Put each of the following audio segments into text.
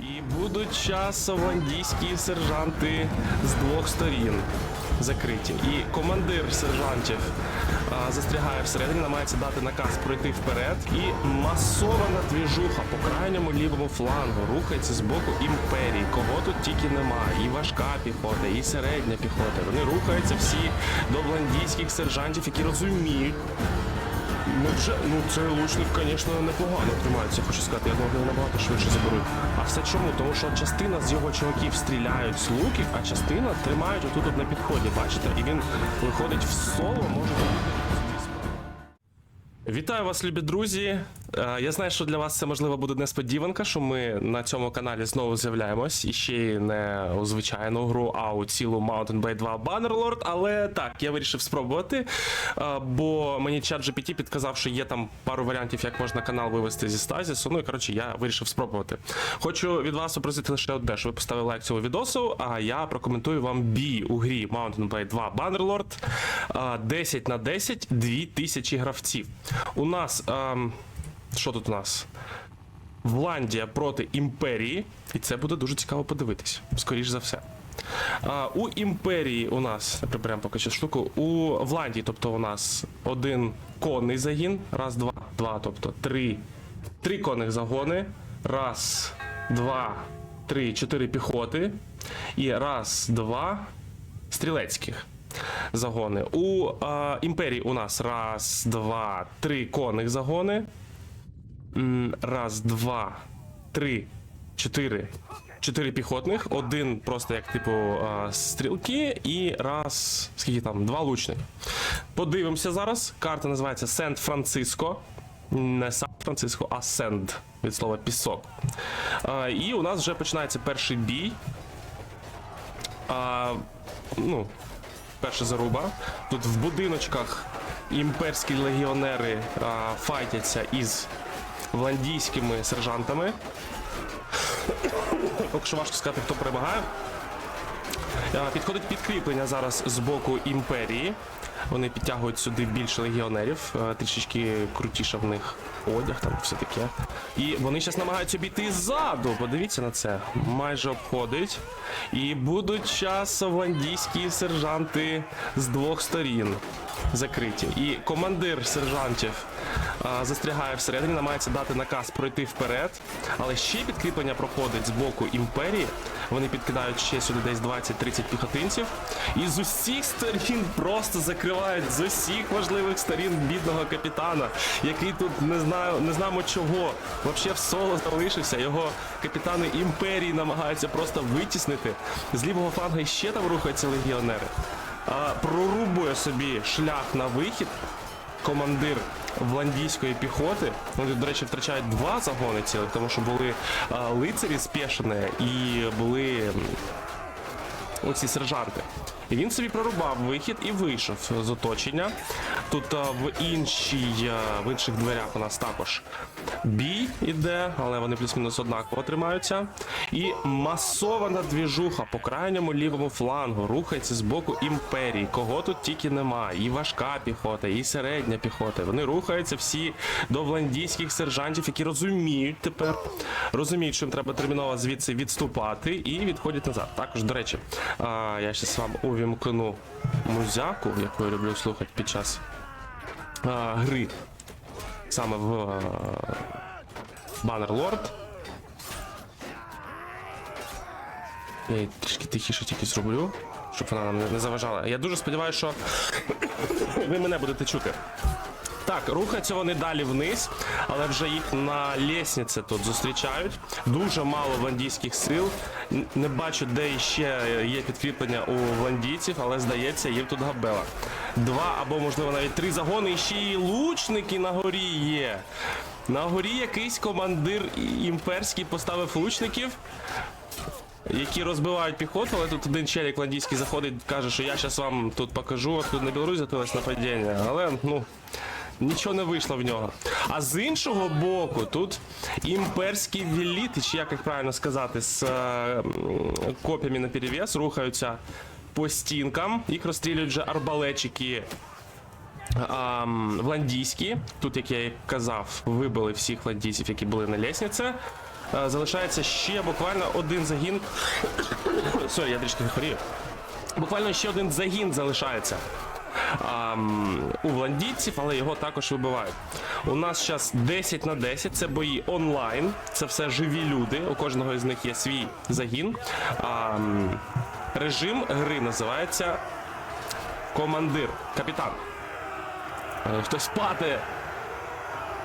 І будуть часом ландійські сержанти з двох сторін закриті. І командир сержантів а, застрягає всередині, намагається дати наказ пройти вперед. І масована двіжуха по крайньому лівому флангу рухається з боку імперії. Кого тут тільки немає. І важка піхота, і середня піхота. Вони рухаються всі до бландійських сержантів, які розуміють. Ну вже ну цей лучник, звісно, непогано тримається, хочу сказати. Я думаю, набагато швидше заберуть. А все чому? Тому що частина з його чуваків стріляють з луків, а частина тримають отут от на підході, бачите? І він виходить в соло, може. Вітаю вас, любі друзі. Е, Я знаю, що для вас це можливо буде несподіванка, що ми на цьому каналі знову з'являємось і ще не у звичайну гру, а у цілу Mountain Blade 2 Bannerlord. Але так, я вирішив спробувати, е, бо мені чат GPT підказав, що є там пару варіантів, як можна канал вивести зі стазісу. Ну і коротше, я вирішив спробувати. Хочу від вас попросити лише одне, що ви поставили лайк цьому відосу, а я прокоментую вам бій у грі Mountain Blade 2 Bannerlord. Е, 10 на 10, 2000 гравців. У нас. ем, що тут у нас? Вландія проти імперії, і це буде дуже цікаво подивитись, скоріш за все. А, у імперії у нас приберемо поки що штуку. У Вландії, тобто у нас один конний загін. Раз, два, два, тобто три. Три конних загони. Раз, два, три, чотири піхоти. І раз, два стрілецьких загони. У а, імперії у нас раз, два, три конних загони. Раз, два, три, чотири. Чотири піхотних, один просто як типу стрілки, і раз. Скільки там? Два лучники. Подивимося зараз. Карта називається Сент Франциско. Не Сан Франциско, а Сенд від слова пісок. А, і у нас вже починається перший бій. А, ну, перша заруба. Тут в будиночках імперські легіонери а, файтяться із вландійськими сержантами. Поки що важко сказати, хто перемагає. Підходить підкріплення зараз з боку імперії. Вони підтягують сюди більше легіонерів, е, трішечки крутіше в них одяг, там все таке. І вони зараз намагаються обійти ззаду. Подивіться на це. Майже обходить. І будуть часом ландійські сержанти з двох сторін закриті. І командир сержантів застрягає всередині, намагається дати наказ пройти вперед. Але ще підкріплення проходить з боку імперії. Вони підкидають ще сюди десь 20-30 піхотинців. І з усіх сторін просто закривають з усіх важливих сторін бідного капітана, який тут не знаю, не знаємо чого. Взагалі в соло залишився. Його капітани імперії намагаються просто витіснити. З лівого флангу ще там рухаються легіонери. Прорубує собі шлях на вихід. Командир вландійської піхоти. Вони, до речі, втрачають два загони цілих, тому що були а, лицарі спешені і були оці сержанти. І він собі прорубав вихід і вийшов з оточення. Тут а, в іншій, а, в інших дверях у нас також бій іде, але вони плюс-мінус однаково тримаються. І масована двіжуха по крайньому лівому флангу рухається з боку імперії. Кого тут тільки немає. І важка піхота, і середня піхота. Вони рухаються всі до вландійських сержантів, які розуміють тепер, розуміють, що їм треба терміново звідси відступати і відходять назад. Також, до речі, а, я зараз вам увімкну музяку, яку я люблю слухати під час а, гри. Саме в а, Bannerlord. Я її трішки тихіше тільки зроблю, щоб вона нам не заважала. Я дуже сподіваюся, що ви мене будете чути. Так, рухаються вони далі вниз, але вже їх на лісниці тут зустрічають. Дуже мало вандійських сил. Не бачу, де ще є підкріплення у вандійців, але здається, їм тут габела. Два або, можливо, навіть три загони, і ще й лучники на горі є. На горі якийсь командир імперський поставив лучників. Які розбивають піхоту, але тут один челік ландійський заходить, каже, що я зараз вам тут покажу, от тут на Білорусь затилось нападіння. Але ну нічого не вийшло в нього. А з іншого боку, тут імперські віліти, чи як їх правильно сказати, з е, коп'ями на перевес рухаються по стінкам. Їх розстрілюють вже арбалетчики а, вландійські. Тут, як я і казав, вибили всіх вландійців, які були на лісниці. Е, Залишається ще буквально один загін. Сорі, я трішки хворію. Буквально ще один загін залишається а, у вландійців, але його також вибивають. У нас зараз 10 на 10, це бої онлайн, це все живі люди. У кожного із них є свій загін. А, режим гри називається Командир, капітан. Е, Хтось падає.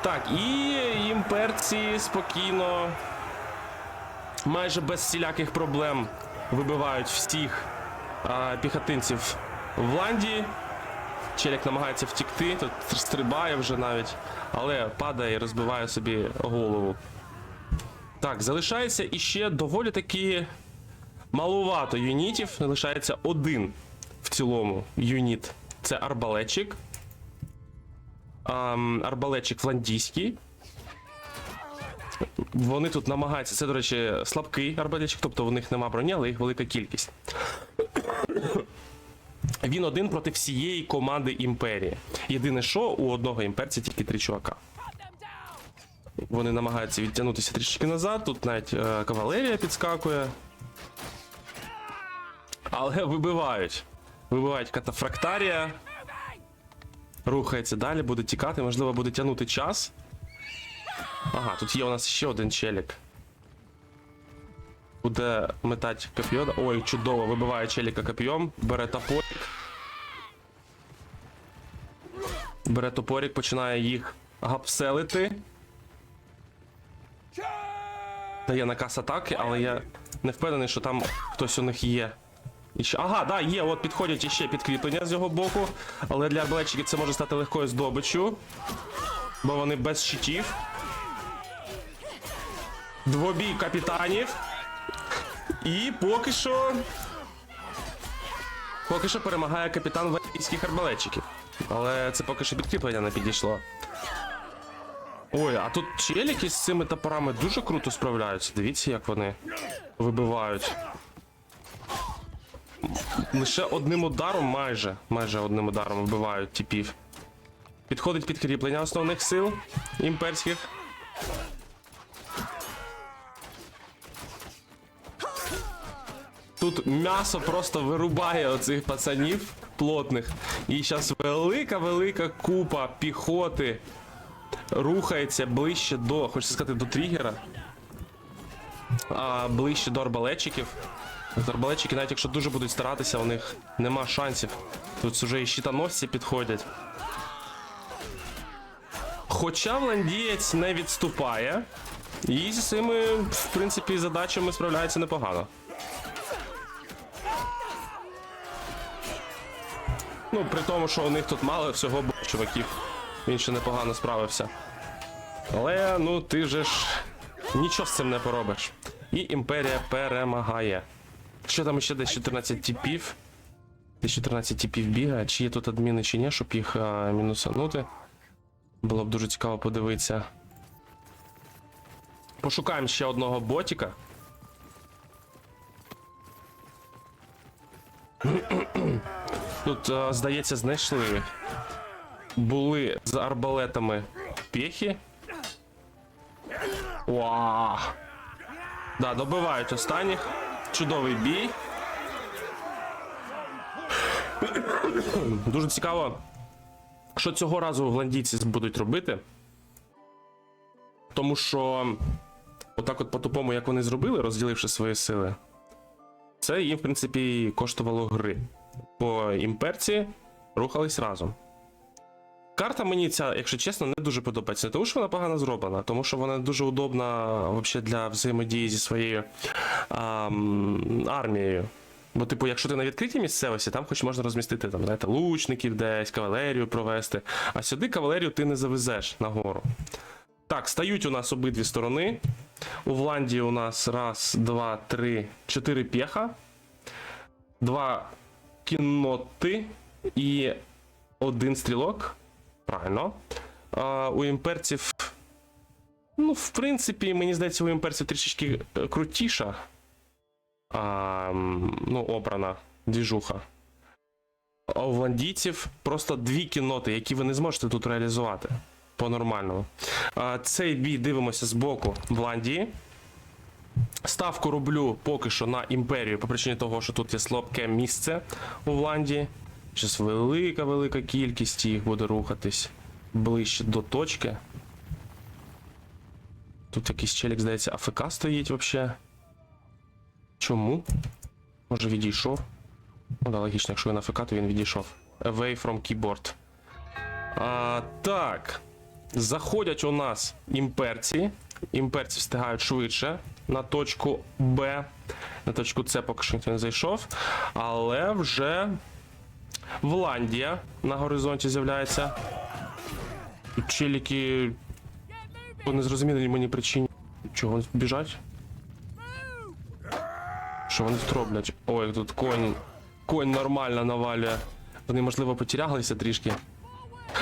Так, і імперці спокійно, майже без всіляких проблем вибивають всіх а, піхотинців в ланді. Челік намагається втікти, тут стрибає вже навіть, але падає і розбиває собі голову. Так, залишається іще доволі таки малувато юнітів. Залишається один в цілому юніт. Це арбалетчик. Ам, арбалетчик фландійський. Вони тут намагаються. Це, до речі, слабкий арбалетчик, тобто в них нема броні, але їх велика кількість. Він один проти всієї команди імперії. Єдине, що у одного імперця тільки три чувака. Вони намагаються відтягнутися трішки назад. Тут навіть е, кавалерія підскакує. Але вибивають. Вибивають катафрактарія. Рухається далі, буде тікати, можливо, буде тягнути час. Ага, тут є у нас ще один челік. Буде метать коп'йо. Ой, чудово, вибиває челіка коп'єм, бере топорик. Бере топорик, починає їх гапселити. Дає наказ атаки, але я не впевнений, що там хтось у них є. І ще... Ага, да, є, от підходять іще підкріплення з його боку. Але для арбалетчиків це може стати легкою здобиччю. Бо вони без щитів. Двобій капітанів. І поки що. Поки що перемагає капітан валійських арбалетчиків. Але це поки що підкріплення не підійшло. Ой, а тут челіки з цими топорами дуже круто справляються. Дивіться, як вони вибивають. Лише одним ударом, майже, майже одним ударом вбивають типів. Підходить підкріплення основних сил імперських. Тут м'ясо просто вирубає оцих пацанів плотних. І зараз велика-велика купа піхоти рухається ближче до, хочеться сказати, до тригера. А ближче до арбалетчиків. Арбалетчики, навіть якщо дуже будуть старатися, у них нема шансів. Тут вже і щитоносці підходять. Хоча Вландієць не відступає, і зі цими, в принципі, задачами справляється непогано. Ну, при тому, що у них тут мало всього було чуваків. Він ще непогано справився. Але ну ти вже ж нічого з цим не поробиш. І імперія перемагає. Що там ще десь 14 типів? Десь 14 типів бігає. Чи є тут адміни, чи ні, щоб їх а, мінусанути. Було б дуже цікаво подивитися. Пошукаємо ще одного ботіка. Тут, здається, знайшли. Були з арбалетами пехи. Уа! Да, добивають останніх. Чудовий бій. Дуже цікаво, що цього разу голландійці будуть робити. Тому що, отак, от по-тупому, як вони зробили, розділивши свої сили, це їм, в принципі, коштувало гри. Бо імперці рухались разом. Карта мені ця, якщо чесно, не дуже подобається. Не тому, що вона погано зроблена, тому що вона дуже удобна вообще для взаємодії зі своєю ам, армією. Бо, типу, якщо ти на відкритій місцевості, там хоч можна розмістити там, знаєте, лучників десь, кавалерію провести. А сюди кавалерію ти не завезеш нагору. Так, стають у нас обидві сторони. У Вландії у нас раз, два, три, чотири п'єха, два кінноти і один стрілок. Правильно. А, у імперців. Ну, в принципі, мені здається, у імперців трішечки е, крутіша. А, ну, обрана двіжуха. А у вландійців просто дві кінноти, які ви не зможете тут реалізувати по-нормальному. Цей бій дивимося з боку Вландії. Ставку роблю поки що на імперію, по причині того, що тут є слабке місце у Вландії. Зараз велика-велика кількість їх буде рухатись ближче до точки. Тут якийсь челік, здається, АФК стоїть взагалі. Чому? Може відійшов? Ну да, логічно, якщо він АФК, то він відійшов. Away from keyboard. А, так. Заходять у нас імперці. Імперці встигають швидше на точку Б. На точку С поки що ніхто не зайшов. Але вже Вландія на горизонті з'являється. Челіки по незрозумілій мені причині. Чого біжать? Що вони тут роблять? Ой, тут конь. Конь нормально навалює. Вони, можливо, потерялися трішки.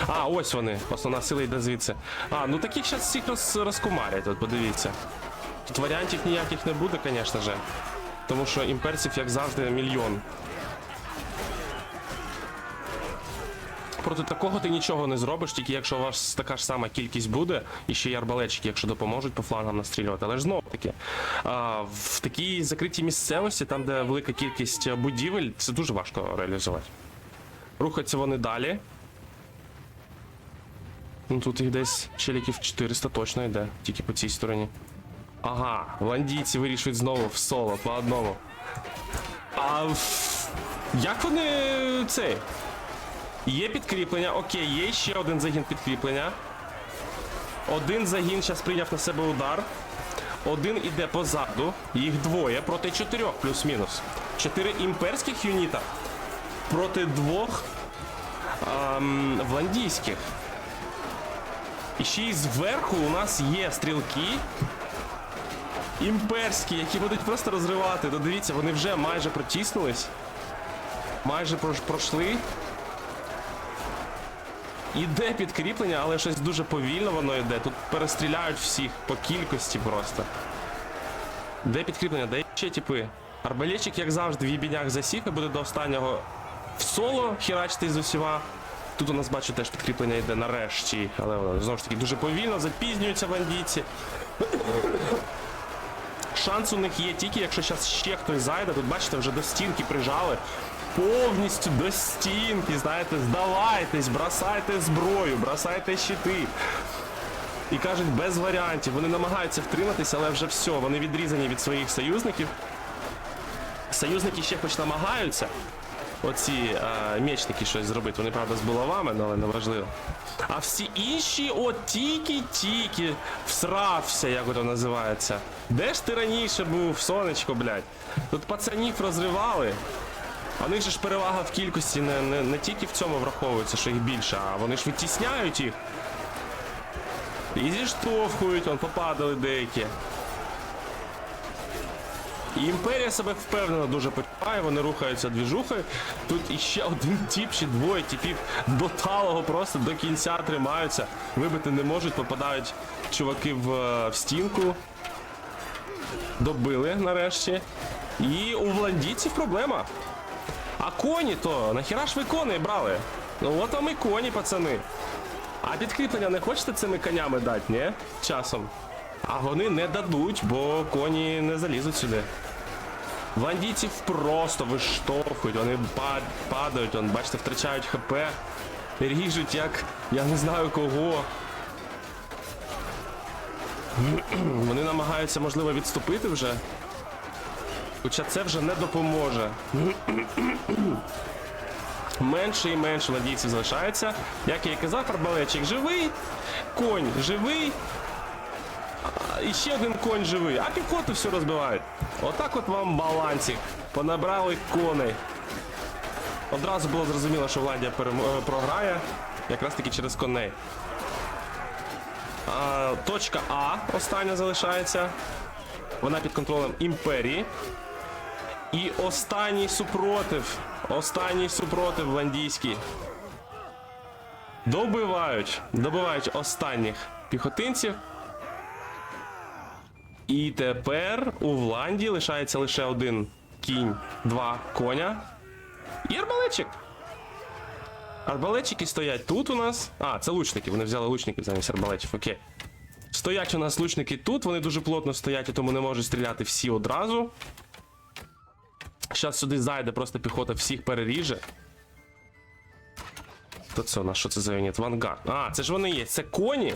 А, ось вони. Основна сила йде звідси. А, ну таких зараз всіх роз, розкумарять, от подивіться. Тут варіантів ніяких не буде, звісно же. Тому що імперців, як завжди, мільйон. Проти такого ти нічого не зробиш, тільки якщо у вас така ж сама кількість буде, і ще й арбалетчики, якщо допоможуть по флангам настрілювати. Але ж знову таки, в такій закритій місцевості, там де велика кількість будівель, це дуже важко реалізувати. Рухаються вони далі. Ну тут їх десь челіків 400 точно йде, тільки по цій стороні. Ага, ландійці вирішують знову в соло по одному. А як вони цей? Є підкріплення, окей, є ще один загін підкріплення. Один загін зараз прийняв на себе удар. Один іде позаду, їх двоє проти чотирьох, плюс-мінус. Чотири імперських юніта проти двох ем, вландійських. І ще й зверху у нас є стрілки. Імперські, які будуть просто розривати. Ну дивіться, вони вже майже протиснулись. Майже пройшли. Іде підкріплення, але щось дуже повільно воно йде. Тут перестріляють всіх по кількості просто. Де підкріплення? Де ще типи? Арбалетчик, як завжди, в їбінях засів і буде до останнього в соло херачити з усіма. Тут у нас бачу теж підкріплення йде нарешті, але знову ж таки дуже повільно, запізнюються бандійці. Шанс у них є тільки, якщо зараз ще хтось зайде. Тут бачите, вже до стінки прижали. Повністю до стінки, знаєте, здавайтесь, бросайте зброю, бросайте щити. І кажуть, без варіантів. Вони намагаються втриматися, але вже все, вони відрізані від своїх союзників. Союзники ще хоч намагаються. Оці е, мечники щось зробити. Вони, правда, з булавами, але не важливо. А всі інші от тільки-тільки всрався, як воно називається. Де ж ти раніше був, сонечко, блядь? Тут пацанів розривали. А них же ж перевага в кількості не, не, не тільки в цьому враховується, що їх більше, а вони ж відтісняють їх. І зіштовхують, он попадали деякі. І імперія себе впевнено дуже почуває, вони рухаються двіжухою. Тут іще один тіп чи двоє тіпів до талого просто до кінця тримаються. Вибити не можуть, попадають чуваки в, е, в стінку. Добили нарешті. І у вландійців проблема. А коні то, нахіра ж ви коней брали? Ну от вам і коні, пацани. А підкріплення не хочете цими конями дати, ні? Часом. А вони не дадуть, бо коні не залізуть сюди. Вандійців просто виштовхують, вони падають, он, бачите, втрачають ХП, ріжуть як я не знаю кого. Вони намагаються, можливо, відступити вже. Хоча це вже не допоможе. Менше і менше надійців залишається. Як я і казав, арбалетчик живий, конь живий. І ще один конь живий, а піхоту все розбивають. Отак от вам балансик. Понабрали коней. Одразу було зрозуміло, що Владія е, програє, якраз таки через коней. А, точка А остання залишається. Вона під контролем імперії. І останній супротив. Останній супротив ландійський. Добивають. Добивають останніх піхотинців. І тепер у Вландії лишається лише один кінь, два коня. І арбалетчик. Арбалетчики стоять тут у нас. А, це лучники. Вони взяли лучників замість арбалетів, окей. Стоять у нас лучники тут, вони дуже плотно стоять, і тому не можуть стріляти всі одразу. Зараз сюди зайде, просто піхота всіх переріже. То це у нас що це за юніт? Вангард. А, це ж вони є. Це коні.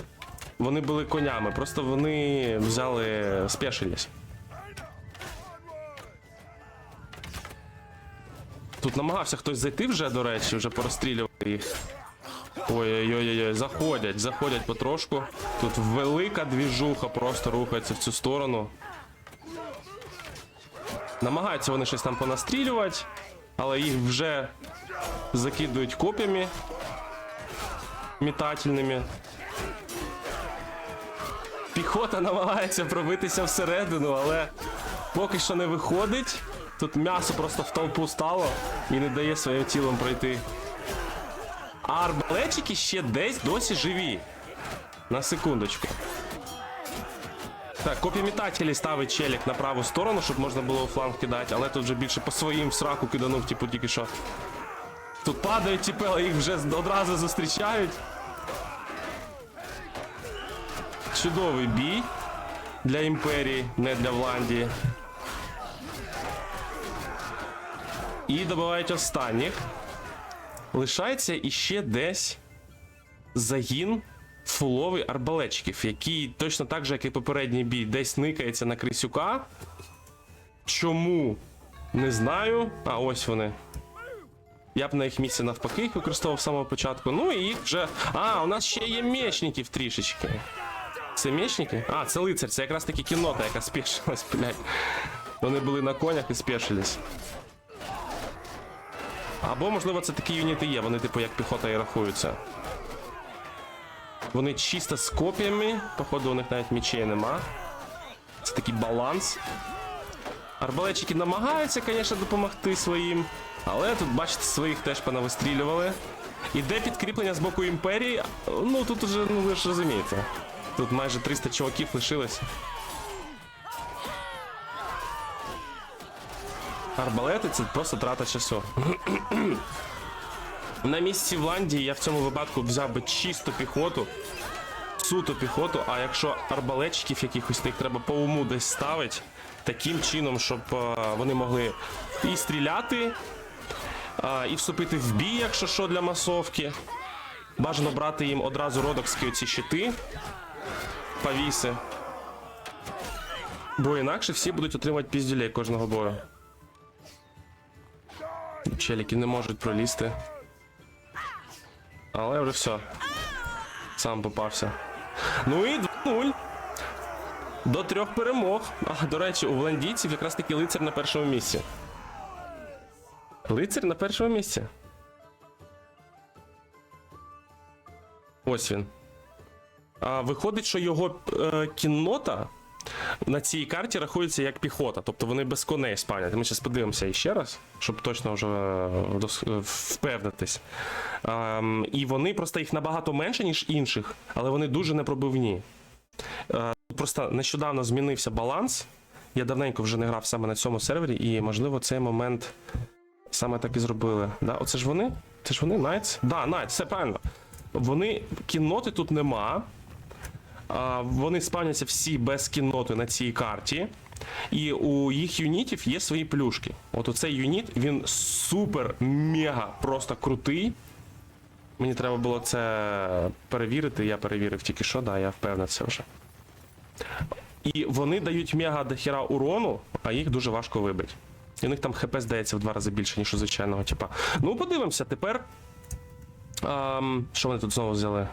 Вони були конями, просто вони взяли, спешились. Тут намагався хтось зайти вже, до речі, вже порозстрілювати їх. Ой-ой-ой, заходять, заходять потрошку. Тут велика двіжуха просто рухається в цю сторону. Намагаються вони щось там понастрілювати, але їх вже закидують коп'ями метательними. Піхота намагається пробитися всередину, але поки що не виходить. Тут м'ясо просто в толпу стало і не дає своїм тілом пройти. А арбалетчики ще десь досі живі. На секундочку. Так, копіметателі ставить челік на праву сторону, щоб можна було у фланг кидати, але тут вже більше по своїм сраку киданув, типу тільки що. Тут падають типи, їх вже одразу зустрічають. Чудовий бій для імперії, не для Вландії. І добивають останніх. Лишається іще десь загін фуловий арбалетчиків, який точно так же, як і попередній бій, десь никається на Крисюка. Чому? Не знаю. А ось вони. Я б на їх місці навпаки їх використовував з самого початку. Ну і їх вже. А, у нас ще є мечників трішечки. Це мечники? А, це лицар, це якраз таки кінота, яка спішилась, блядь. Вони були на конях і спішились. Або, можливо, це такі юніти є, вони, типу, як піхота і рахуються. Вони чисто з копіями, походу, у них навіть мічей нема. Це такий баланс. Арбалетчики намагаються, звісно, допомогти своїм. Але тут, бачите, своїх теж понавистрілювали. Іде підкріплення з боку імперії. Ну тут уже, ну ви ж розумієте. Тут майже 300 чуваків лишилось. Арбалети це просто трата часу. На місці Вландії я в цьому випадку взяв би чисто піхоту, суто піхоту, а якщо арбалетчиків якихось то їх треба по уму десь ставити, таким чином, щоб е, вони могли і стріляти, е, і вступити в бій, якщо що для масовки. Бажано брати їм одразу родокські оці щити, повіси. Бо інакше всі будуть отримувати піздюлей кожного бою. Челіки не можуть пролізти. Але вже все. Сам попався. Ну і 2-0. До трьох перемог. А, до речі, у вландійців якраз таки лицар на першому місці. Лицар на першому місці. Ось він. Виходить, що його е, кіннота на цій карті рахується як піхота, тобто вони без коней спавнять. Ми зараз подивимося іще раз, щоб точно вже е, е, впевнитись. Ем, і вони просто їх набагато менше, ніж інших, але вони дуже непробивні. Просто нещодавно змінився баланс. Я давненько вже не грав саме на цьому сервері, і можливо цей момент саме так і зробили. Да? Оце ж вони? Це ж вони? Найтс? Да, Найтс, все правильно. Вони кінноти тут нема. Вони спавняться всі без кінноти на цій карті. І у їх юнітів є свої плюшки. От оцей юніт, він супер мега просто крутий. Мені треба було це перевірити. Я перевірив тільки що, да, я впевнився вже. І вони дають мега дохера урону, а їх дуже важко вибити. І у них там ХП здається в два рази більше, ніж у звичайного типа. Ну, подивимося, тепер. Ам, що вони тут знову взяли?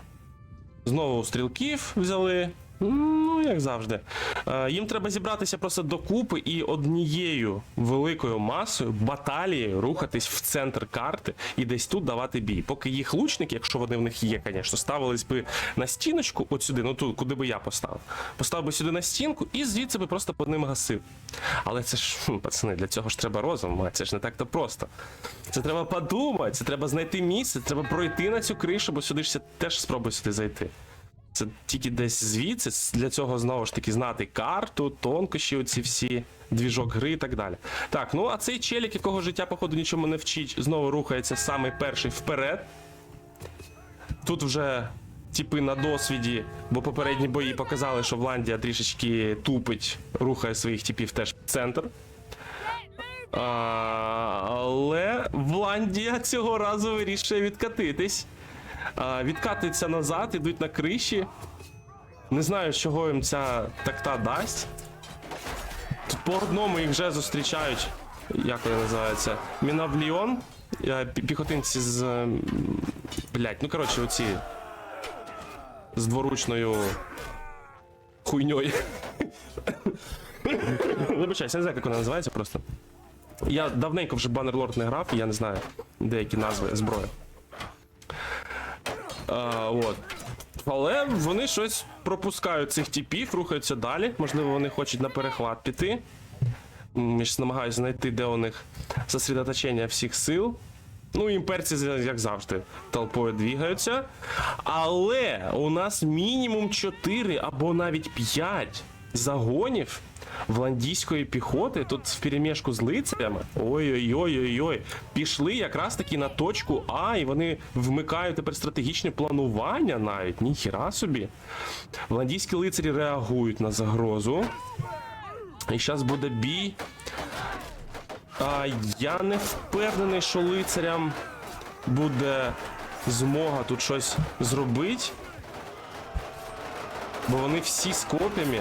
Знову стрілків взяли. Ну, як завжди. Е, їм треба зібратися просто докупи і однією великою масою баталією рухатись в центр карти і десь тут давати бій. Поки їх лучники, якщо вони в них є, звісно, ставились би на стіночку, от сюди, ну тут, куди би я поставив. Поставив би сюди на стінку і звідси би просто по ним гасив. Але це ж, пацани, для цього ж треба розум, а це ж не так-то просто. Це треба подумати, це треба знайти місце, треба пройти на цю кришу, бо сюди ж теж спробуй сюди зайти. Це тільки десь звідси. Для цього знову ж таки знати карту, тонкощі, оці всі, двіжок гри і так далі. Так, ну а цей челік, якого життя, походу, нічому не вчить, знову рухається саме перший вперед. Тут вже типи на досвіді, бо попередні бої показали, що Вландія трішечки тупить, рухає своїх типів теж в центр. А, але Вландія цього разу вирішує відкатитись. А, відкатується назад, ідуть на криші. Не знаю, чого їм ця такта дасть. Тут по одному їх вже зустрічають. Як вони називаються? Мінавліон. е, Піхотинці з. Блять, ну коротше, оці. З дворучною хуйньою. Вибачайся, я не знаю, як вона називається просто. Я давненько вже Баннерлорд не грав, і я не знаю деякі назви зброї. А, от. Але вони щось пропускають цих типів, рухаються далі. Можливо, вони хочуть на перехват піти. Я ж намагаюся знайти, де у них сосредоточення всіх сил. Ну, імперці, як завжди, толпою двігаються. Але у нас мінімум 4 або навіть 5 загонів вландійської піхоти тут в перемішку з лицарями. Ой-ой-ой-ой-ой. Пішли якраз таки на точку А, і вони вмикають тепер стратегічне планування навіть. Ніхіра собі. Вландійські лицарі реагують на загрозу. І зараз буде бій. А, я не впевнений, що лицарям буде змога тут щось зробити. Бо вони всі з коп'ями.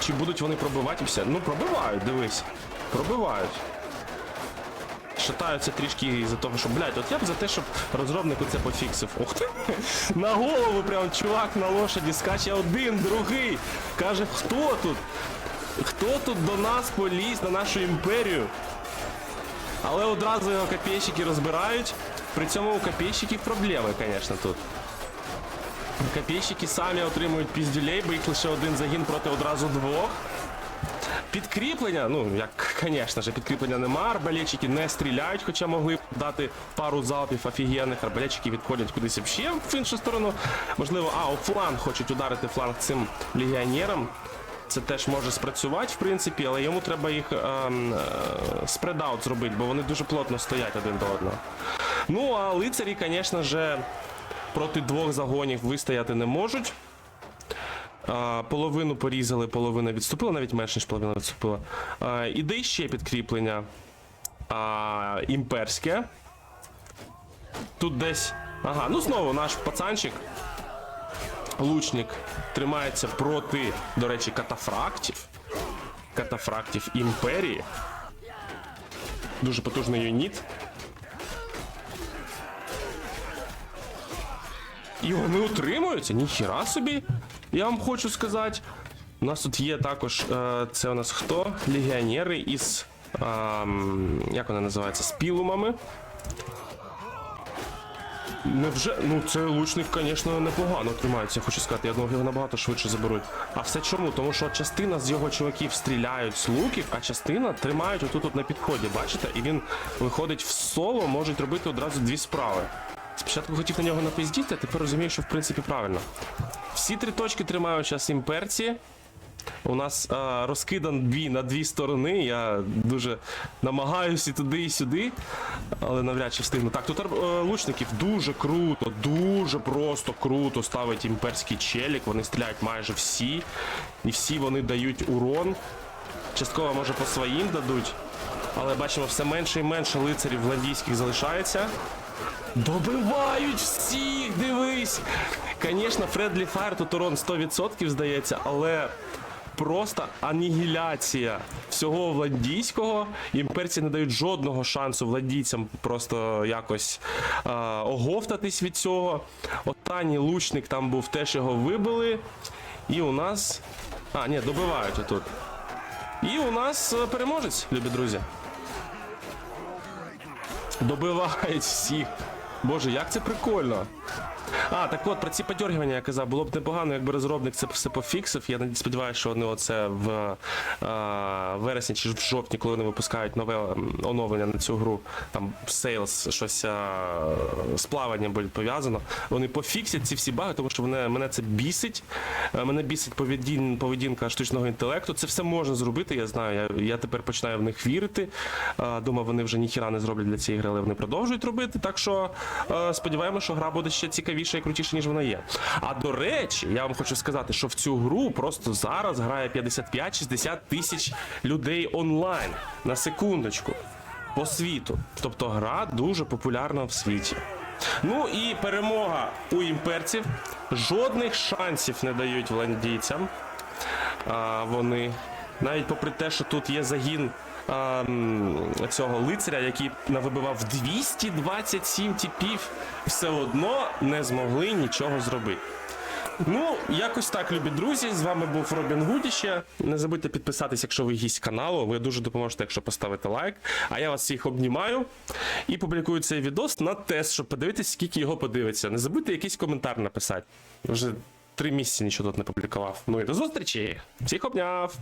Чи будуть вони пробивати все? Ну, пробивають, дивись. Пробивають. Шатаються трішки із-за того, що, блядь, от я б за те, щоб розробник оце пофіксив. Ух ти! На голову прям чувак на лошаді скаче один, другий. Каже, хто тут? Хто тут до нас поліз на нашу імперію? Але одразу його копійщики розбирають. При цьому у копійщиків проблеми, звісно, тут. Копійщики самі отримують піздюлей, бо їх лише один загін проти одразу двох. Підкріплення, ну як, звісно ж, підкріплення нема, арбалетчики не стріляють, хоча могли б дати пару залпів офігенних. Арбалетчики відходять кудись ще в іншу сторону. Можливо, а, у фланг хочуть ударити фланг цим легіонерам. Це теж може спрацювати, в принципі, але йому треба їх ем, е, спредаут зробити, бо вони дуже плотно стоять один до одного. Ну, а лицарі, звісно ж, проти двох загонів вистояти не можуть. А, половину порізали, половина відступила, навіть менше, ніж половина відступила. А, іде ще підкріплення а, імперське. Тут десь. Ага, ну знову наш пацанчик. Лучник тримається проти, до речі, катафрактів. Катафрактів імперії. Дуже потужний юніт. І вони утримуються, ніхіра собі. Я вам хочу сказати. У нас тут є також. Е, це у нас хто? Легіонери із. ем, як вони називаються? З пілумами. Невже. Ну, це лучник, звісно, непогано тримається, я хочу сказати. Я думав, його набагато швидше заберуть. А все чому? Тому що частина з його чуваків стріляють з луків, а частина тримають отут от на підході, бачите? І він виходить в соло, можуть робити одразу дві справи. Спочатку хотів на нього напиздіти, а тепер розумію, що в принципі правильно. Всі три точки тримають зараз імперці. У нас а, розкидан бій на дві сторони. Я дуже намагаюся і туди, і сюди, але навряд чи встигну. Так, тут е, лучників дуже круто, дуже просто круто ставить імперський челік. Вони стріляють майже всі. І всі вони дають урон. Частково, може, по своїм дадуть. Але бачимо, все менше і менше лицарів владійських залишається. Добивають всіх, дивись. Звісно, Фредлі Фаєр тут урон 100% здається, але просто анігіляція всього владійського. Імперці не дають жодного шансу владійцям просто якось е, оговтатись від цього. Останній лучник там був, теж його вибили. І у нас. А, ні, добивають отут. І у нас е, переможець, любі друзі. Добивають всіх. Боже, як це прикольно. А, так от про ці подергування я казав, було б непогано, якби розробник це все пофіксив. Я сподіваюся, що вони оце в е, вересні чи в жовтні, коли вони випускають нове оновлення на цю гру, там Sales, щось е, з плаванням буде пов'язано. Вони пофіксять ці всі баги, тому що мене, мене це бісить. Е, Мене бісить поведін, поведінка штучного інтелекту. Це все можна зробити, я знаю. Я, я тепер починаю в них вірити. Е, Думав, вони вже ніхіра не зроблять для цієї гри, але вони продовжують робити. Так що е, сподіваємося, що гра буде ще цікавіше і крутіша, ніж вона є. А до речі, я вам хочу сказати, що в цю гру просто зараз грає 55-60 тисяч людей онлайн на секундочку по світу. Тобто гра дуже популярна в світі. Ну і перемога у імперців. Жодних шансів не дають вландійцям. А, вони навіть попри те, що тут є загін м, цього лицаря, який навибивав 227 типів, все одно не змогли нічого зробити. Ну, якось так, любі друзі. З вами був Робін Гудіще. Не забудьте підписатись, якщо ви гість каналу. Ви дуже допоможете, якщо поставите лайк. А я вас всіх обнімаю і публікую цей відос на тест, щоб подивитися, скільки його подивиться. Не забудьте якийсь коментар написати. Вже три місяці нічого тут не публікував. Ну і до зустрічі! Всіх обняв!